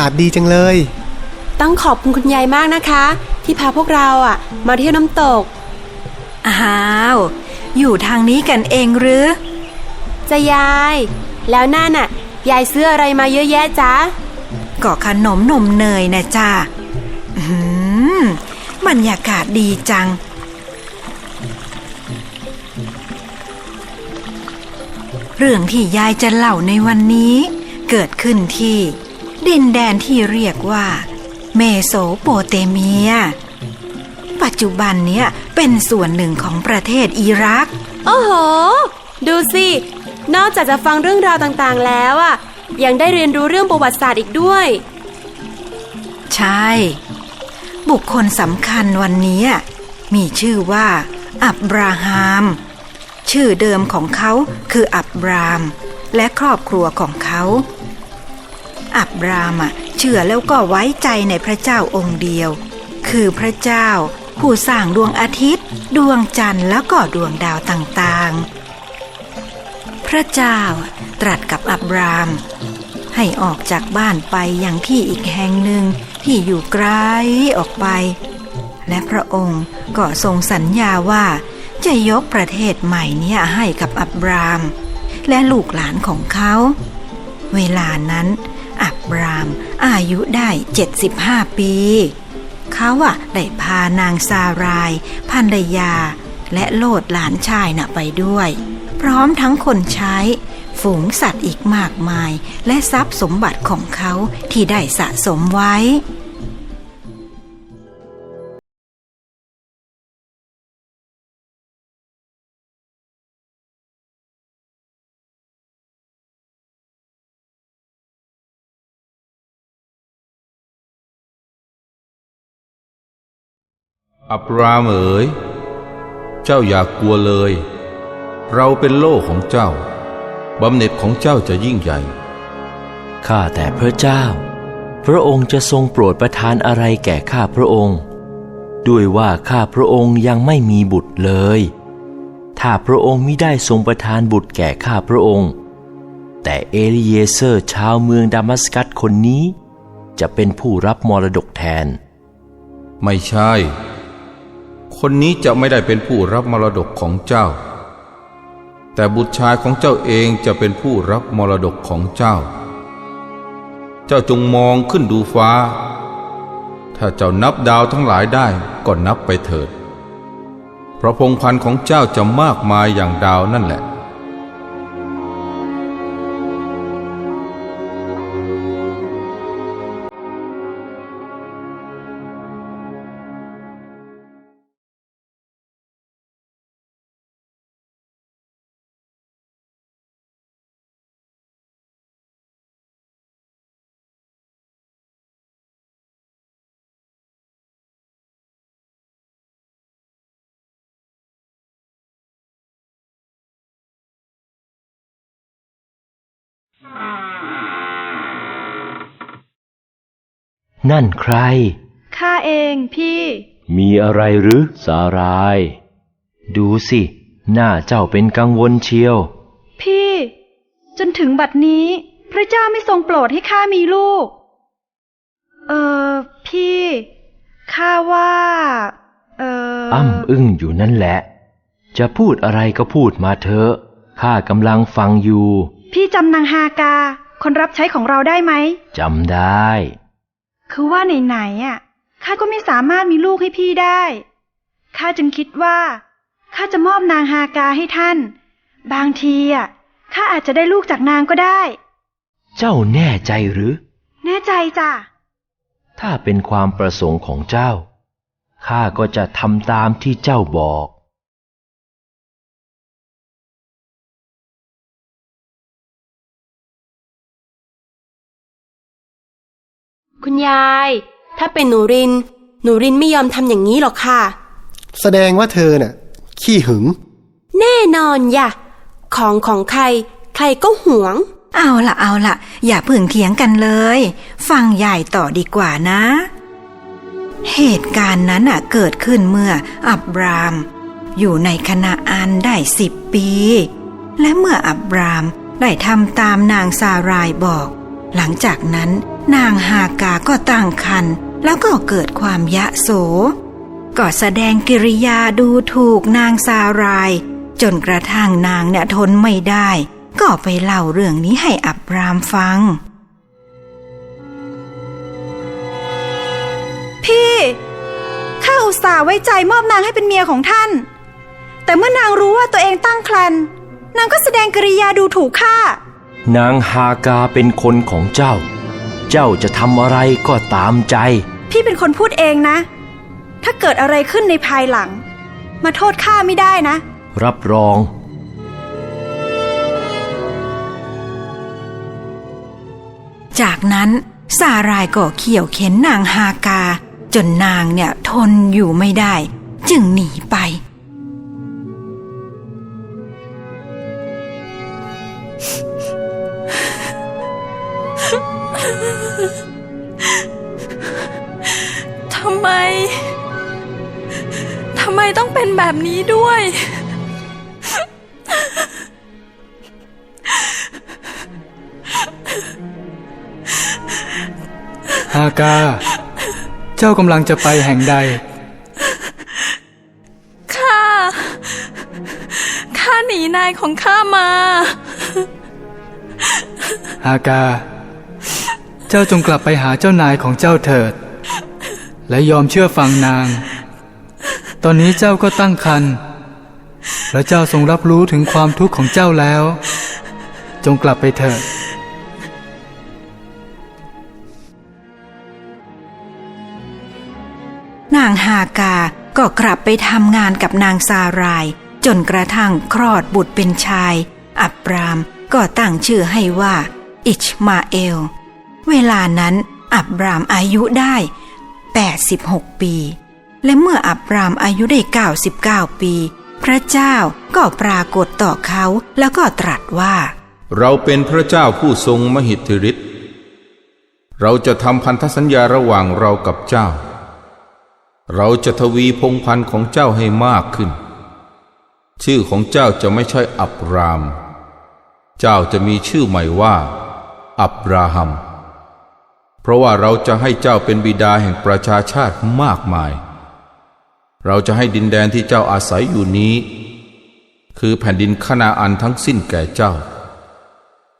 อากาศดีจังเลย ต้องขอบคุณคุณยายมากนะคะ ที่พาพวกเราอะ มาเที่ยวน้ำตก อ้าว อยู่ทางนี้กันเองหรือ จะยาย แล้วนั่นน่ะ ยายซื้ออะไรมาเยอะแยะจ๊ะก็ขนมนมเนยนะจ้าอืมบรรยากาศดีจัง เรื่องที่ยายจะเล่าในวันนี้ เกิดขึ้นที่ ดินแดนที่เรียกว่า เมโสโปเตเมีย ปัจจุบันเนี้ยเป็นส่วนหนึ่งของประเทศอิรัก โอ้โห ดูสิ นอกจากจะฟังเรื่องราวต่างๆแล้วอะ ยังได้เรียนรู้เรื่องประวัติศาสตร์อีกด้วย ใช่ บุคคลสำคัญวันนี้มีชื่อว่า อับราฮัมชื่อเดิมของเขาคืออับราม และครอบครัวของเขา อับรามเชื่อแล้วก็ไว้ใจในพระเจ้าองค์เดียว คือพระเจ้าผู้สร้างดวงอาทิตย์ ดวงจันทร์แล้วก็ดวงดาวต่างๆ พระเจ้าตรัสกับอับราม ให้ออกจากบ้านไปอย่างที่อีกแห่งหนึ่งที่อยู่ไกลออกไป และพระองค์ก็ทรงสัญญาว่าจะยกประเทศใหม่นี้ให้กับอับราม และลูกหลานของเขา เวลานั้น อับราม อายุได้ 75 ปี เขาอะได้พานางซารายภรรยา และโลดหลานชายน่ะไปด้วย พร้อมทั้งคนใช้ ฝูงสัตว์อีกมากมาย และทรัพย์สมบัติของเขาที่ได้สะสมไว้ อับรามเอ๋ย เจ้าอย่ากกลัวเลย เราเป็นโล่ของเจ้า บำเหน็จของเจ้าจะยิ่งใหญ่ ข้าแต่พระเจ้า พระองค์จะทรงโปรดประทานอะไรแก่ข้าพระองค์ ด้วยว่าข้าพระองค์ยังไม่มีบุตรเลย ถ้าพระองค์มิได้ทรงประทานบุตรแก่ข้าพระองค์ แต่เอลีเยเซอร์ชาวเมืองดามัสกัสคนนี้ จะเป็นผู้รับมรดกแทน ไม่ใช่ คนนี้จะไม่ได้เป็นผู้รับมรดกของเจ้า แต่บุตรชายของเจ้าเองจะเป็นผู้รับมรดกของเจ้า เจ้าจงมองขึ้นดูฟ้า ถ้าเจ้านับดาวทั้งหลายได้ก็นับไปเถิด เพราะพงพันธุ์ของเจ้าจะมากมายอย่างดาวนั่นแหละ นั่นใคร ข้าเองพี่ มีอะไรหรือสาราย ดูสิ หน้าเจ้าเป็นกังวลเชียว พี่ จนถึงบัดนี้ พระเจ้าไม่ทรงโปรดให้ข้ามีลูก เออพี่ ข้าว่าเออออ้ำอึ้งอยู่นั่นแหละ จะพูดอะไรก็พูดมาเถอะข้ากำลังฟังอยู่ พี่จำนางฮากา คนรับใช้ของเราได้ไหมจำได้ คือว่าไหนๆอะข้าก็ไม่สามารถมีลูกให้พี่ได้ข้าจึงคิดว่าข้าจะมอบนางฮากาให้ท่าน บางทีอะข้าอาจจะได้ลูกจากนางก็ได้ เจ้าแน่ใจหรือ แน่ใจจ้ะถ้าเป็นความประสงค์ของเจ้าข้าก็จะทำตามที่เจ้าบอก คุณยาย ถ้าเป็นหนูริน หนูรินไม่ยอมทำอย่างนี้หรอกค่ะ แสดงว่าเธอน่ะ ขี้หึง แน่นอนอย่ะ ของของใคร ใครก็หวง เอาละเอาละอย่าเพิ่งเถียงกันเลย ฟังยายต่อดีกว่านะ เหตุการณ์นั้นน่ะเกิดขึ้นเมื่ออับราม อยู่ในคณะอันได้สิบปี และเมื่ออับรามได้ทำตามนางซารายบอก หลังจากนั้น นางฮากาก็ตั้งคัน แล้วก็เกิดความยะโส ก็แสดงกิริยาดูถูกนางซาราย จนกระทั่งนางเนี่ยทนไม่ได้ ก็ไปเล่าเรื่องนี้ให้อับรามฟัง พี่ข้าอุตส่าห์ไว้ใจมอบนางให้เป็นเมียของท่าน แต่เมื่อนางรู้ว่าตัวเองตั้งครรภ์นางก็แสดงกริยาดูถูกข้านางฮากาเป็นคนของเจ้า เจ้าจะทำอะไรก็ตามใจ พี่เป็นคนพูดเองนะ ถ้าเกิดอะไรขึ้นในภายหลัง มาโทษข้าไม่ได้นะ รับรอง จากนั้นซารายก็เขี่ยวเข็นนางฮากา จนนางเนี่ยทนอยู่ไม่ได้ จึงหนีไป แบบนี้ด้วย ฮากา เจ้ากำลังจะไปแห่งใด ข้า ข้าหนีนายของข้ามา ฮากา เจ้าจงกลับไปหาเจ้านายของเจ้าเถิด และยอมเชื่อฟังนาง ตอนนี้เจ้าก็ตั้งครรภ์และเจ้าทรงรับรู้ถึงความทุกข์ของเจ้าแล้ว จงกลับไปเถิดนางฮากาก็กลับไปทำงานกับนางซาราย จนกระทั่งคลอดบุตรเป็นชาย อับรามก็ตั้งชื่อให้ว่า อิชมาเอล เวลานั้นอับรามอายุได้ 86 ปี และเมื่ออับรามอายุได้ 99 ปี พระเจ้าก็ปรากฏต่อเขาแล้วก็ตรัสว่า เราเป็นพระเจ้าผู้ทรงมหิทธิฤทธิ์เราจะทำพันธสัญญาระหว่างเรากับเจ้า เราจะทวีพงพันธ์ของเจ้าให้มากขึ้น ชื่อของเจ้าจะไม่ใช่อับราม เจ้าจะมีชื่อใหม่ว่า อับราฮัม เพราะว่าเราจะให้เจ้าเป็นบิดาแห่งประชาชาติมากมาย เราจะให้ดินแดนที่เจ้าอาศัยอยู่นี้ คือแผ่นดินคณาอันทั้งสิ้นแก่เจ้า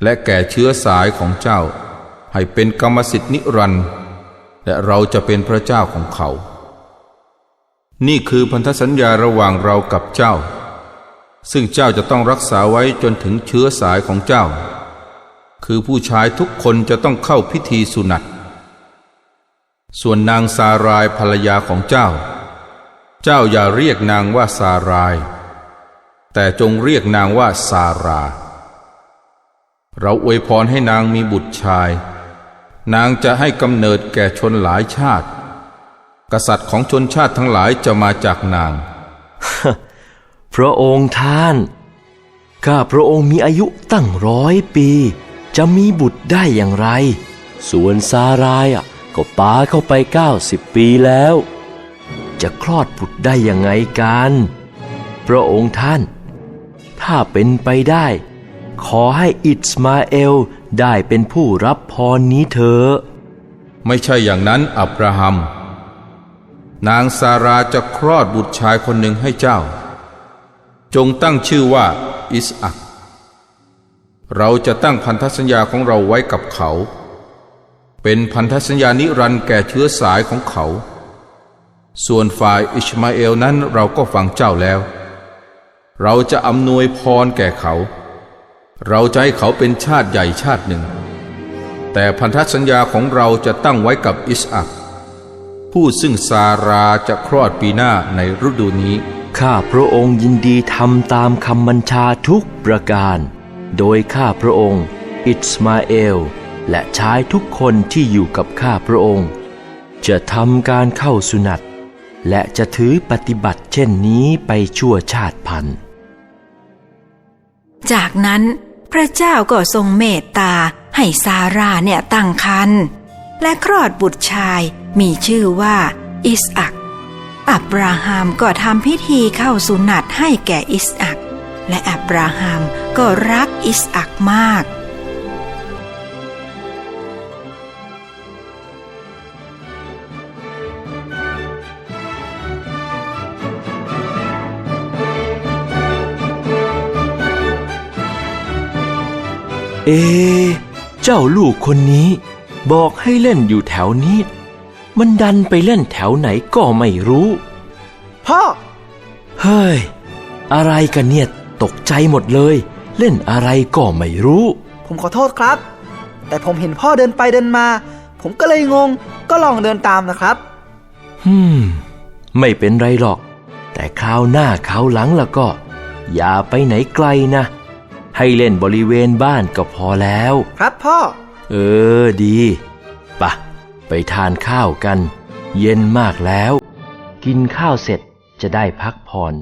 และแก่เชื้อสายของเจ้า ให้เป็นกรรมสิทธินิรันดร์และเราจะเป็นพระเจ้าของเขา นี่คือพันธสัญญาระหว่างเรากับเจ้า ซึ่งเจ้าจะต้องรักษาไว้จนถึงเชื้อสายของเจ้า คือผู้ชายทุกคนจะต้องเข้าพิธีสุนัตส่วนนางซารายภรรยาของเจ้า เจ้าอย่าเรียกนางว่าซาราย แต่จงเรียกนางว่าซารา เราอวยพรให้นางมีบุตรชาย นางจะให้กำเนิดแก่ชนหลายชาติ กษัตริย์ของชนชาติทั้งหลายจะมาจากนาง พระองค์ท่าน ข้าพระองค์มีอายุตั้งร้อยปี จะมีบุตรได้อย่างไร ส่วนซารายอะก็ปาเข้าไปเก้าสิบปีแล้ว จะคลอดบุตรได้ยังไงกัน พระองค์ท่าน ถ้าเป็นไปได้ ขอให้อิสมาเอลได้เป็นผู้รับพรนี้เถอะ ไม่ใช่อย่างนั้นอับราฮัม นางซาราจะคลอดบุตรชายคนหนึ่งให้เจ้า จงตั้งชื่อว่าอิสอักเราจะตั้งพันธสัญญาของเราไว้กับเขา เป็นพันธสัญญานิรันดร์แก่เชื้อสายของเขา ส่วนฝ่ายอิชมาเอลนั้นเราก็ฟังเจ้าแล้ว เราจะอำนวยพรแก่เขา เราจะให้เขาเป็นชาติใหญ่ชาติหนึ่ง แต่พันธสัญญาของเราจะตั้งไว้กับอิสอักผู้ซึ่งซาราจะคลอดปีหน้าในฤดูนี้ ข้าพระองค์ยินดีทำตามคำบัญชาทุกประการ โดยข้าพระองค์ อิสมาเอล และชายทุกคนที่อยู่กับข้าพระองค์ จะทำการเข้าสุนัต และจะถือปฏิบัติเช่นนี้ไปชั่วชาติพันธุ์ จากนั้นพระเจ้าก็ทรงเมตตาให้ซาราเนี่ยตั้งครรภ์และคลอดบุตรชายมีชื่อว่า อิสอัก อับราฮัมก็ทำพิธีเข้าสุนัตให้แก่อิสอัก และอับราฮัมก็รักอิสอักมาก เอะเจ้าลูกคนนี้ บอกให้เล่นอยู่แถวนี้ มันดันไปเล่นแถวไหนก็ไม่รู้ พ่อ เฮ้ย อะไรกันเนี่ยตกใจหมดเลย เล่นอะไรก็ไม่รู้ ผมขอโทษครับ แต่ผมเห็นพ่อเดินไปเดินมา ผมก็เลยงง ก็ลองเดินตามนะครับ ฮึมไม่เป็นไรหรอก แต่คราวหน้าคราวหลังแล้วก็ อย่าไปไหนไกลนะ ให้เล่นบริเวณบ้านก็พอแล้ว ครับพ่อ เออดีปะไปทานข้าวกัน เย็นมากแล้ว กินข้าวเสร็จจะได้พักผ่อน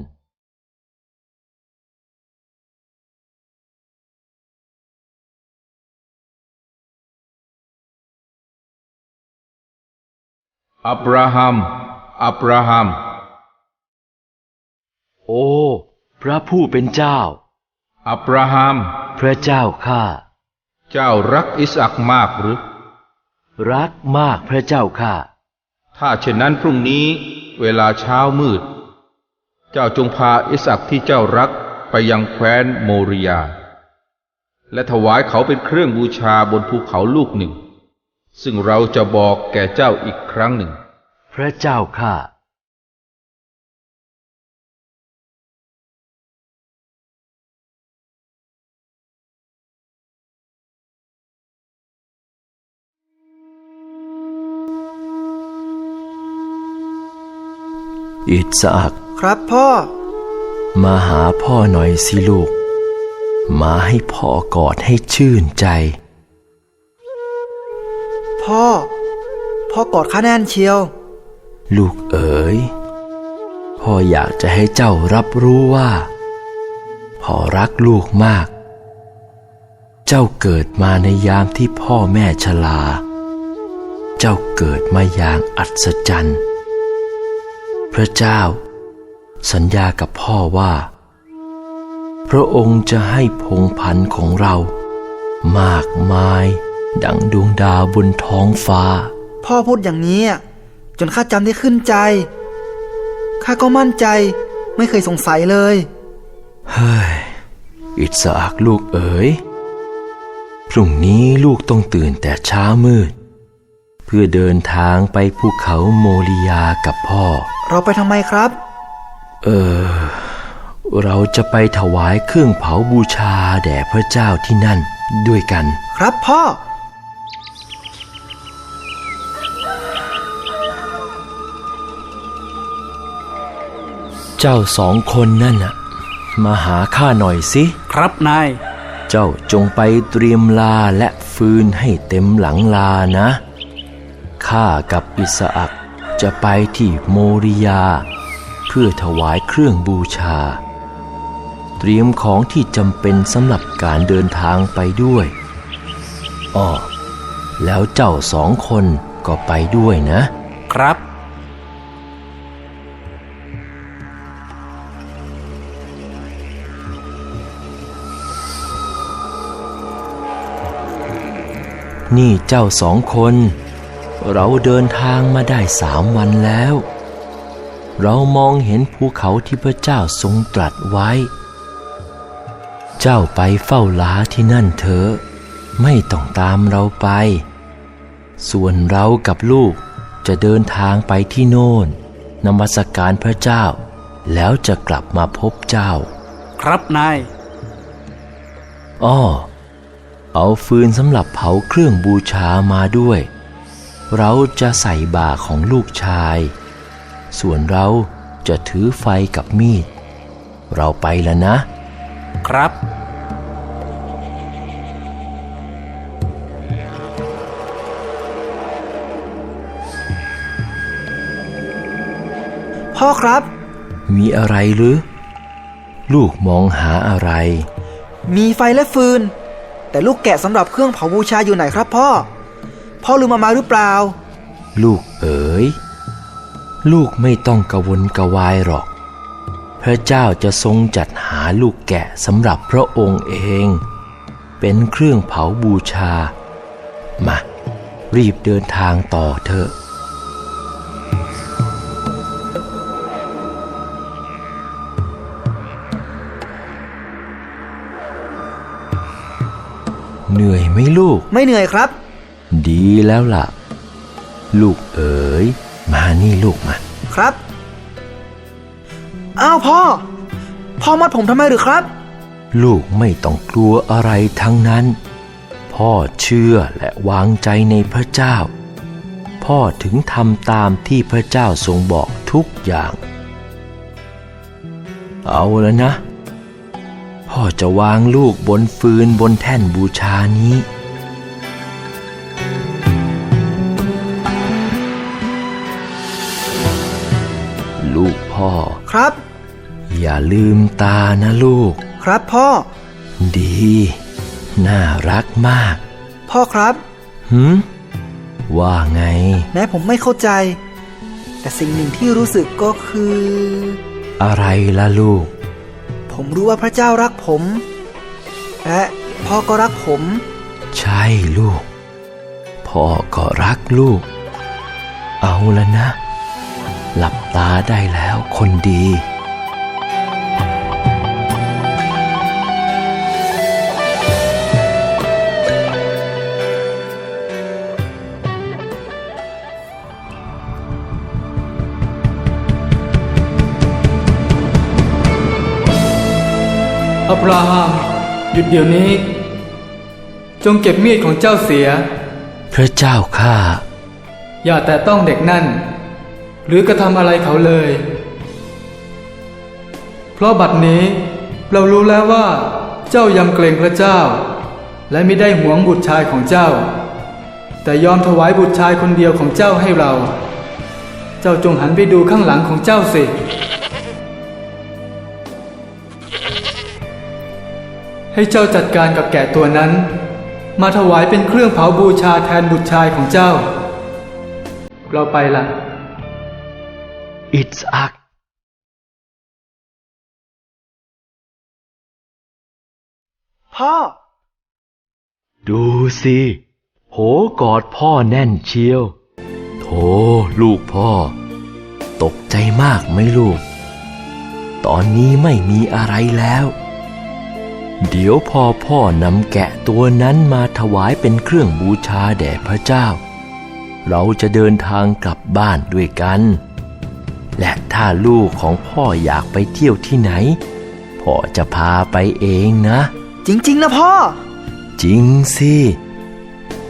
อับราฮัม อับราฮัม โอ้ พระผู้เป็นเจ้า อับราฮัม พระเจ้าข้า เจ้ารักอิสอักมากหรือ รักมากพระเจ้าข้า ถ้าเช่นนั้นพรุ่งนี้เวลาเช้ามืด เจ้าจงพาอิสอักที่เจ้ารักไปยังแคว้นโมริยา และถวายเขาเป็นเครื่องบูชาบนภูเขาลูกหนึ่ง ซึ่งเราจะบอกแก่เจ้าอีกครั้งหนึ่ง พระเจ้าข้า อิสอักครับพ่อ มาหาพ่อหน่อยสิลูก มาให้พ่อกอดให้ชื่นใจ พ่อ พ่อกอดข้าแน่นเชียว ลูกเอ๋ย พ่ออยากจะให้เจ้ารับรู้ว่า พ่อรักลูกมาก เจ้าเกิดมาในยามที่พ่อแม่ชราเจ้าเกิดมาอย่างอัศจรรย์พ ระเจ้า สัญญากับพ่อว่า พระองค์จะให้พงพันธุ์ของเรา มากมายดังดวงดาวบนท้องฟ้า พ่อพูดอย่างนี้อะจนข้าจำได้ขึ้นใจ ข้าก็มั่นใจไม่เคยสงสัยเลย เฮ้ย อิสอักลูกเอ๋ย พรุ่งนี้ลูกต้องตื่นแต่เช้ามืด เพื่อเดินทางไปภูเขาโมริยากับพ่อ เราไปทำไมครับ เออ เราจะไปถวายเครื่องเผาบูชาแด่พระเจ้าที่นั่นด้วยกัน ครับพ่อ เจ้าสองคนนั่นน่ะ มาหาข้าหน่อยสิ ครับนาย เจ้าจงไปเตรียมลาและฟืนให้เต็มหลังลานะ ข้ากับอิสอัก จะไปที่โมริยา เพื่อถวายเครื่องบูชา เตรียมของที่จำเป็นสำหรับการเดินทางไปด้วยอ้อแล้วเจ้าสองคนก็ไปด้วยนะ ครับ นี่เจ้าสองคน เราเดินทางมาได้สามวันแล้ว เรามองเห็นภูเขาที่พระเจ้าทรงตรัสไว้ เจ้าไปเฝ้าลาที่นั่นเถอะไม่ต้องตามเราไป ส่วนเรากับลูกจะเดินทางไปที่โน่นนมัสการพระเจ้า แล้วจะกลับมาพบเจ้า ครับนายอ้อเอาฟืนสำหรับเผาเครื่องบูชามาด้วย เราจะใส่บ่าของลูกชาย ส่วนเราจะถือไฟกับมีด เราไปแล้วนะ ครับ พ่อครับ มีอะไรหรือ ลูกมองหาอะไร มีไฟและฟืน แต่ลูกแกะสำหรับเครื่องเผาบูชาอยู่ไหนครับพ่อ พ่อลืมมามาหรือเปล่า ลูกเอ๋ย ลูกไม่ต้องกระวนกระวายหรอก พระเจ้าจะทรงจัดหาลูกแกะสำหรับพระองค์เอง เป็นเครื่องเผาบูชา มา รีบเดินทางต่อเถอะเหนื่อยไหมลูก ไม่เหนื่อยครับ ดีแล้วล่ะ ลูกเอ๋ย มานี่ลูกมา ครับ อ้าวพ่อ พ่อมัดผมทำไมหรือครับ ลูกไม่ต้องกลัวอะไรทั้งนั้น พ่อเชื่อและวางใจในพระเจ้า พ่อถึงทำตามที่พระเจ้าทรงบอกทุกอย่าง เอาแล้วนะ พ่อจะวางลูกบนฟืนบนแท่นบูชานี้ พ่อ ครับ อย่าลืมตานะลูก ครับพ่อ ดี น่ารักมาก พ่อครับหืมว่าไง แม้ผมไม่เข้าใจ แต่สิ่งหนึ่งที่รู้สึกก็คือ อะไรล่ะลูก ผมรู้ว่าพระเจ้ารักผม และพ่อก็รักผม ใช่ลูก พ่อก็รักลูก เอาละนะ หลับตาได้แล้วคนดี อับราฮัมหยุดเดี๋ยวนี้ จงเก็บมีดของเจ้าเสีย พระเจ้าข้าอย่าแต่ต้องเด็กนั่น หรือกระทำอะไรเขาเลย เพราะบัดนี้เรารู้แล้วว่า เจ้ายำเกรงพระเจ้า และไม่ได้หวงบุตรชายของเจ้า แต่ยอมถวายบุตรชายคนเดียวของเจ้าให้เรา เจ้าจงหันไปดูข้างหลังของเจ้าสิให้เจ้าจัดการกับแกะตัวนั้น มาถวายเป็นเครื่องเผาบูชาแทนบุตรชายของเจ้า เราไปละอิ สอักพ่อดูสิ โหกอดพ่อแน่นเชียว โถลูกพ่อ ตกใจมากไหมลูก ตอนนี้ไม่มีอะไรแล้ว เดี๋ยวพอพ่อนำแกะตัวนั้นมาถวายเป็นเครื่องบูชาแด่พระเจ้า เราจะเดินทางกลับบ้านด้วยกัน และถ้าลูกของพ่ออยากไปเที่ยวที่ไหน พ่อจะพาไปเองนะ จริงๆนะพ่อ จริงสิ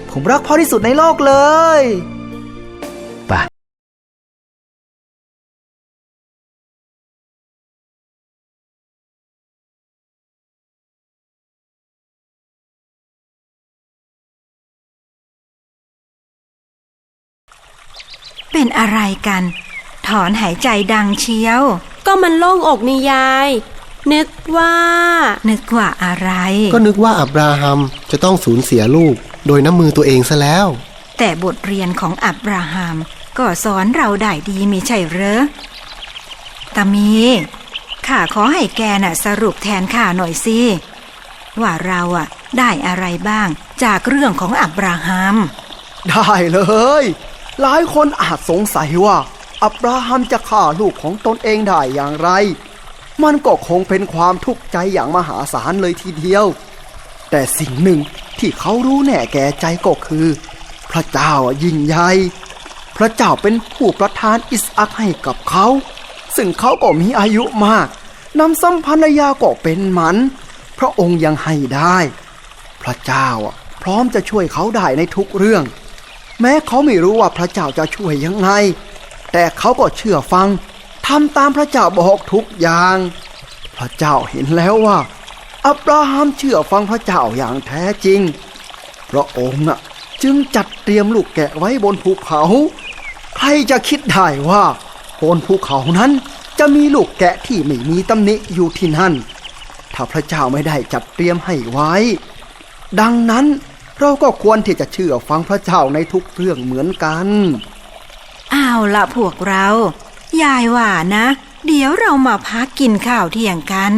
ผมรักพ่อที่สุดในโลกเลยไปะเป็นอะไรกัน ถอนหายใจดังเชียว ก็มันโล่งอกนี่ยาย นึกว่า นึกว่าอะไร ก็นึกว่าอับราฮัมจะต้องสูญเสียลูก โดยน้ำมือตัวเองซะแล้ว แต่บทเรียนของอับราฮัมก็สอนเราได้ดีมีใช่เหรอตามีข้าขอให้แกน่ะสรุปแทนข้าหน่อยสิว่าเราอะได้อะไรบ้างจากเรื่องของอับราฮัม ได้เลย หลายคนอาจสงสัยว่า อับราฮัมจะฆ่าลูกของตนเองได้อย่างไร มันก็คงเป็นความทุกข์ใจอย่างมหาศาลเลยทีเดียว แต่สิ่งหนึ่งที่เขารู้แน่แก่ใจก็คือ พระเจ้ายิ่งใหญ่พระเจ้าเป็นผู้ประทานอิสอักให้กับเขา ซึ่งเขาก็มีอายุมากนำสัมพันยาก็เป็นหมัน พระองค์ยังให้ได้ พระเจ้าพร้อมจะช่วยเขาได้ในทุกเรื่อง แม้เขาไม่รู้ว่าพระเจ้าจะช่วยยังไง แต่เขาก็เชื่อฟังทำตามพระเจ้าบอกทุกอย่าง พระเจ้าเห็นแล้วว่า อับราฮัมเชื่อฟังพระเจ้าอย่างแท้จริง พระองค์จึงจัดเตรียมลูกแกะไว้บนภูเขา ใครจะคิดได้ว่า บนภูเขานั้นจะมีลูกแกะที่ไม่มีตำหนิอยู่ที่นั่น ถ้าพระเจ้าไม่ได้จัดเตรียมให้ไว้ ดังนั้นเราก็ควรที่จะเชื่อฟังพระเจ้าในทุกเรื่องเหมือนกัน เอาละพวกเรา ยายว่านะ เดี๋ยวเรามาพักกินข้าวเที่ยงกัน